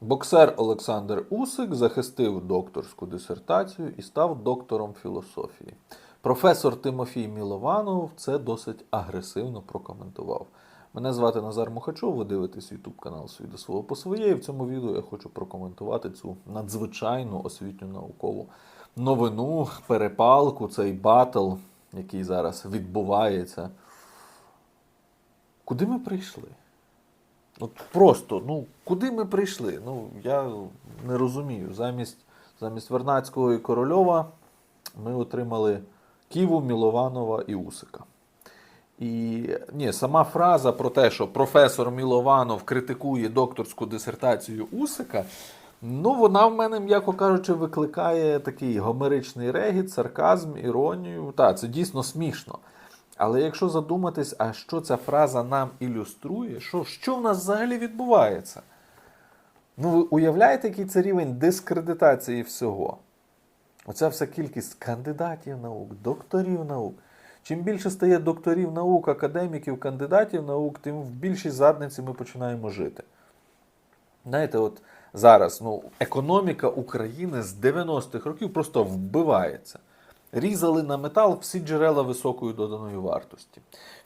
Боксер Олександр Усик захистив докторську дисертацію і став доктором філософії. Професор Тимофій Мілованов це досить агресивно прокоментував. Мене звати Назар Мухачов, ви дивитесь YouTube канал «Свій до свого по своє. І в цьому відео я хочу прокоментувати цю надзвичайну освітню наукову новину, перепалку, цей батл, який зараз відбувається. Куди ми прийшли? От просто, ну, куди ми прийшли? Ну, я не розумію. Замість, замість Вернацького і Корольова ми отримали Ківу, Мілованова і Усика. І ні, сама фраза про те, що професор Мілованов критикує докторську дисертацію Усика, ну вона в мене, м'яко кажучи, викликає такий гомеричний регіт, сарказм, іронію. Так, це дійсно смішно. Але якщо задуматись, а що ця фраза нам ілюструє, що, що в нас взагалі відбувається? Ну, ви уявляєте, який це рівень дискредитації всього? Оця вся кількість кандидатів наук, докторів наук. Чим більше стає докторів наук, академіків, кандидатів наук, тим в більшій задниці ми починаємо жити. Знаєте, от зараз ну, економіка України з 90-х років просто вбивається. Різали на метал всі джерела високої доданої вартості.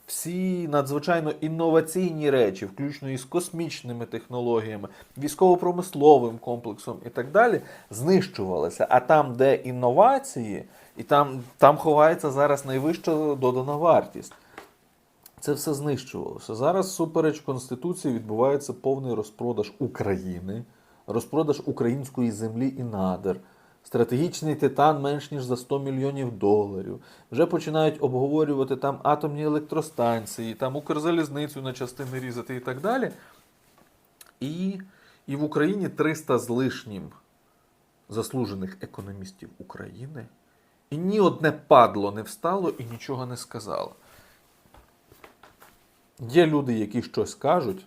Всі надзвичайно інноваційні речі, включно із космічними технологіями, військово-промисловим комплексом і так далі, знищувалися. А там, де інновації, і там, там ховається зараз найвища додана вартість. Це все знищувалося. Зараз, супереч Конституції, відбувається повний розпродаж України, розпродаж української землі і надр. Стратегічний титан менш ніж за 100 мільйонів доларів. Вже починають обговорювати там атомні електростанції, там Укрзалізницю на частини різати і так далі. І, і в Україні 300 з лишнім заслужених економістів України. І ні одне падло не встало і нічого не сказало. Є люди, які щось кажуть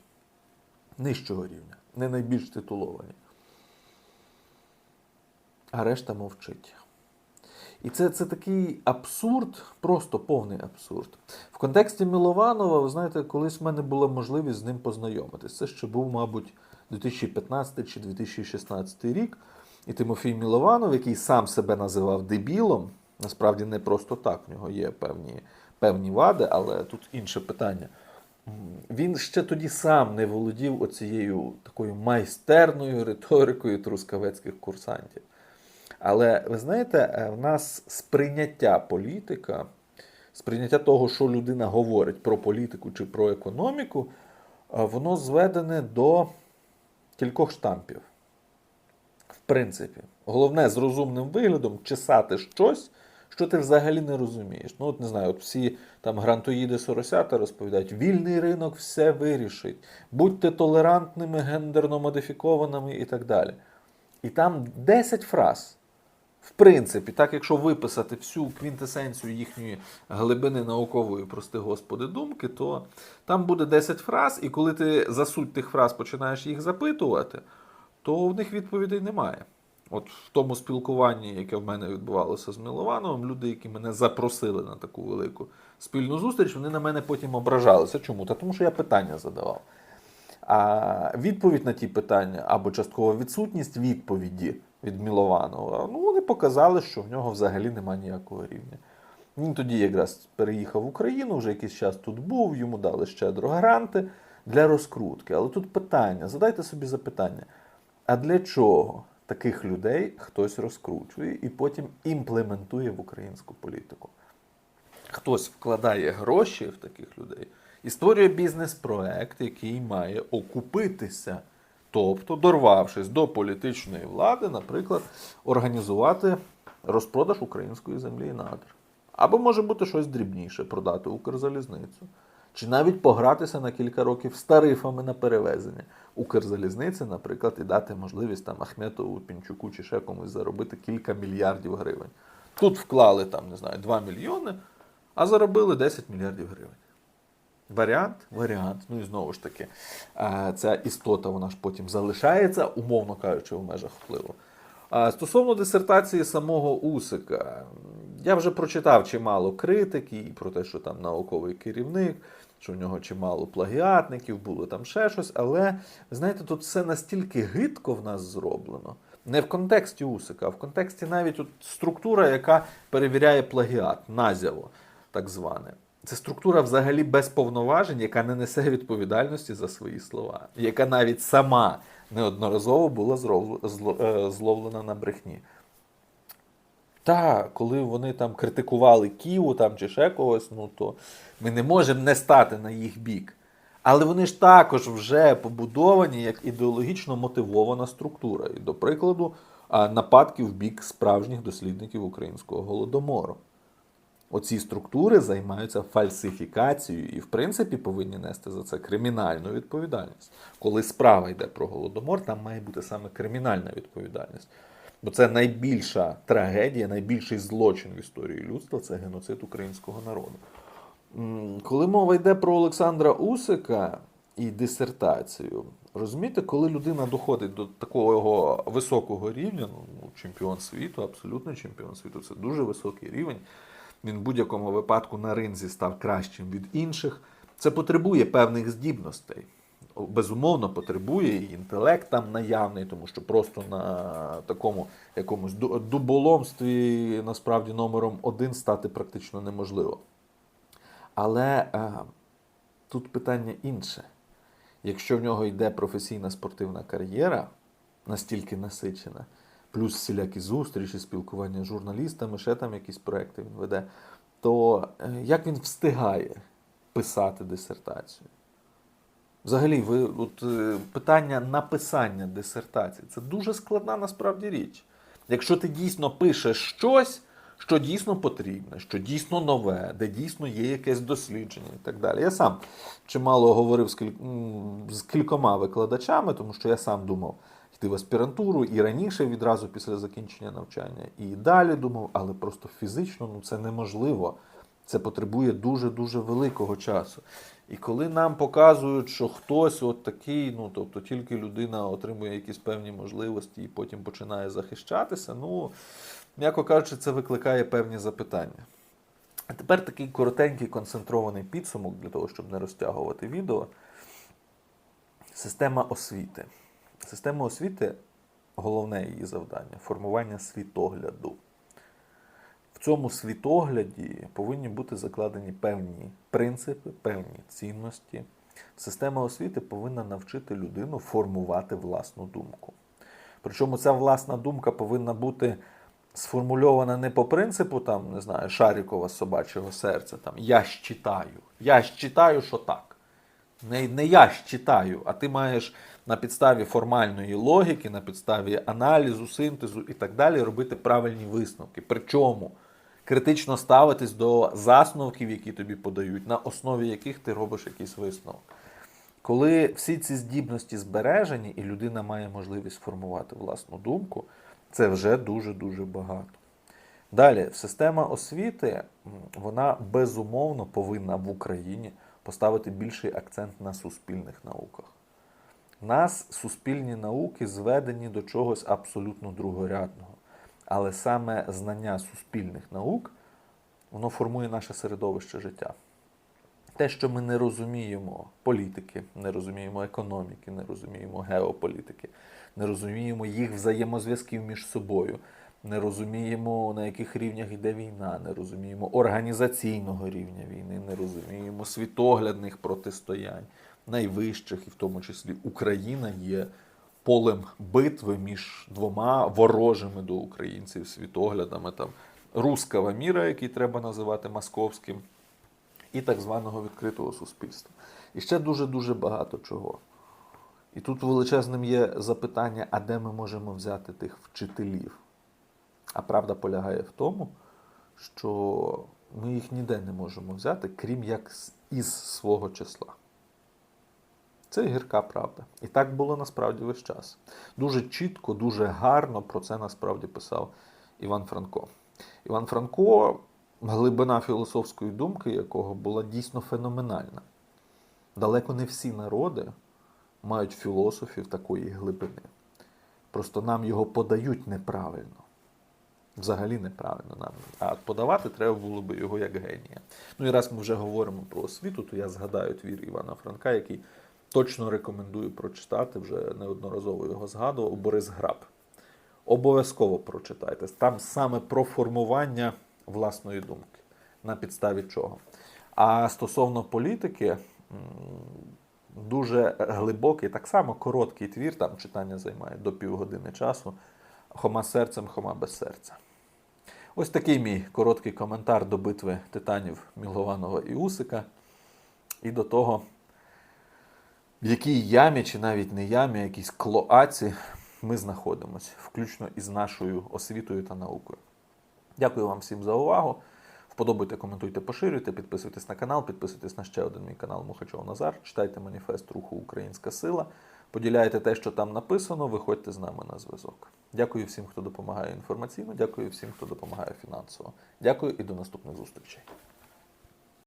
нижчого рівня, не найбільш титуловані. А решта мовчить. І це, це такий абсурд, просто повний абсурд. В контексті Мілованова, ви знаєте, колись в мене була можливість з ним познайомитись. Це ще був, мабуть, 2015 чи 2016 рік. І Тимофій Мілованов, який сам себе називав дебілом, насправді не просто так, в нього є певні, певні вади, але тут інше питання. Він ще тоді сам не володів оцією такою майстерною риторикою трускавецьких курсантів. Але ви знаєте, в нас сприйняття політика, сприйняття того, що людина говорить про політику чи про економіку, воно зведене до кількох штампів. В принципі, головне з розумним виглядом чесати щось, що ти взагалі не розумієш. Ну, от не знаю, от всі там грантоїди Соросята розповідають, вільний ринок все вирішить, будьте толерантними, гендерно модифікованими і так далі. І там 10 фраз. В принципі, так якщо виписати всю квінтесенцію їхньої глибини наукової, прости господи, думки, то там буде 10 фраз, і коли ти за суть тих фраз починаєш їх запитувати, то в них відповідей немає. От в тому спілкуванні, яке в мене відбувалося з Миловановим, люди, які мене запросили на таку велику спільну зустріч, вони на мене потім ображалися. Чому? Та тому що я питання задавав. А відповідь на ті питання або часткова відсутність відповіді від Мілованова, ну вони показали, що в нього взагалі немає ніякого рівня. Він тоді якраз переїхав в Україну, вже якийсь час тут був, йому дали щедро гранти для розкрутки. Але тут питання: задайте собі запитання: а для чого таких людей хтось розкручує і потім імплементує в українську політику? Хтось вкладає гроші в таких людей і створює бізнес-проект, який має окупитися. Тобто, дорвавшись до політичної влади, наприклад, організувати розпродаж української землі і надр. Або може бути щось дрібніше, продати Укрзалізницю. Чи навіть погратися на кілька років з тарифами на перевезення Укрзалізниці, наприклад, і дати можливість там Ахметову, Пінчуку чи ще комусь заробити кілька мільярдів гривень. Тут вклали там, не знаю, 2 мільйони, а заробили 10 мільярдів гривень. Варіант? Варіант. Ну і знову ж таки, е, ця істота вона ж потім залишається, умовно кажучи, в межах впливу. Стосовно дисертації самого Усика, я вже прочитав чимало критики і про те, що там науковий керівник, що в нього чимало плагіатників, було там ще щось, але знаєте, тут все настільки гидко в нас зроблено. Не в контексті Усика, а в контексті навіть от структура, яка перевіряє плагіат, назяво, так зване. Це структура взагалі без повноважень, яка не несе відповідальності за свої слова, яка навіть сама неодноразово була е, зловлена на брехні. Та, коли вони там критикували Ківу там, чи ще когось, ну то ми не можемо не стати на їх бік. Але вони ж також вже побудовані як ідеологічно мотивована структура. І, до прикладу, нападки в бік справжніх дослідників українського голодомору. Оці структури займаються фальсифікацією і, в принципі, повинні нести за це кримінальну відповідальність. Коли справа йде про голодомор, там має бути саме кримінальна відповідальність. Бо це найбільша трагедія, найбільший злочин в історії людства це геноцид українського народу. Коли мова йде про Олександра Усика і дисертацію, розумієте, коли людина доходить до такого високого рівня, ну, чемпіон світу, абсолютно чемпіон світу, це дуже високий рівень. Він в будь-якому випадку на ринзі став кращим від інших. Це потребує певних здібностей. Безумовно, потребує і інтелект там наявний, тому що просто на такому якомусь дуболомстві насправді номером один стати практично неможливо. Але е, тут питання інше. Якщо в нього йде професійна спортивна кар'єра, настільки насичена, плюс всілякі зустрічі, спілкування з журналістами, ще там якісь проекти він веде, то е, як він встигає писати дисертацію? Взагалі, ви от, е, питання написання дисертації це дуже складна насправді річ. Якщо ти дійсно пишеш щось, що дійсно потрібне, що дійсно нове, де дійсно є якесь дослідження і так далі. Я сам чимало говорив з, кількома викладачами, тому що я сам думав йти в аспірантуру і раніше, відразу після закінчення навчання, і далі думав, але просто фізично ну, це неможливо. Це потребує дуже-дуже великого часу. І коли нам показують, що хтось от такий, ну тобто тільки людина отримує якісь певні можливості і потім починає захищатися, ну, м'яко кажучи, це викликає певні запитання. А тепер такий коротенький концентрований підсумок для того, щоб не розтягувати відео. Система освіти. Система освіти головне її завдання формування світогляду. В цьому світогляді повинні бути закладені певні принципи, певні цінності. Система освіти повинна навчити людину формувати власну думку. Причому ця власна думка повинна бути сформульована не по принципу там, не знаю, Шарікова собачого серця, там я ж читаю, я ж читаю, що так. Не, не я читаю, а ти маєш на підставі формальної логіки, на підставі аналізу, синтезу і так далі робити правильні висновки. Причому критично ставитись до засновків, які тобі подають, на основі яких ти робиш якийсь висновок. Коли всі ці здібності збережені, і людина має можливість формувати власну думку, це вже дуже-дуже багато. Далі, система освіти, вона безумовно повинна в Україні поставити більший акцент на суспільних науках. Нас суспільні науки зведені до чогось абсолютно другорядного. Але саме знання суспільних наук, воно формує наше середовище життя. Те, що ми не розуміємо політики, не розуміємо економіки, не розуміємо геополітики, не розуміємо їх взаємозв'язків між собою, не розуміємо, на яких рівнях йде війна, не розуміємо організаційного рівня війни, не розуміємо світоглядних протистоянь, найвищих, і в тому числі Україна є полем битви між двома ворожими до українців світоглядами там руского міра, який треба називати московським, і так званого відкритого суспільства. І ще дуже-дуже багато чого. І тут величезним є запитання, а де ми можемо взяти тих вчителів? А правда полягає в тому, що ми їх ніде не можемо взяти, крім як із свого числа. Це гірка правда. І так було насправді весь час. Дуже чітко, дуже гарно про це насправді писав Іван Франко. Іван Франко, глибина філософської думки, якого була дійсно феноменальна. Далеко не всі народи мають філософів такої глибини. Просто нам його подають неправильно. Взагалі неправильно нам. А подавати треба було би його як генія. Ну і раз ми вже говоримо про освіту, то я згадаю твір Івана Франка, який точно рекомендую прочитати, вже неодноразово його згадував, Борис Граб. Обов'язково прочитайте. Там саме про формування власної думки. На підставі чого. А стосовно політики, дуже глибокий, так само короткий твір, там читання займає до півгодини часу. Хома серцем, хома без серця. Ось такий мій короткий коментар до битви титанів Мілованова і Усика. І до того, в якій ямі, чи навіть не ямі, а якійсь клоаці ми знаходимося, включно із нашою освітою та наукою. Дякую вам всім за увагу. Вподобайте, коментуйте, поширюйте, підписуйтесь на канал, підписуйтесь на ще один мій канал Мухачов Назар, читайте маніфест руху Українська Сила, поділяйте те, що там написано, виходьте з нами на зв'язок. Дякую всім, хто допомагає інформаційно, дякую всім, хто допомагає фінансово. Дякую і до наступних зустрічей.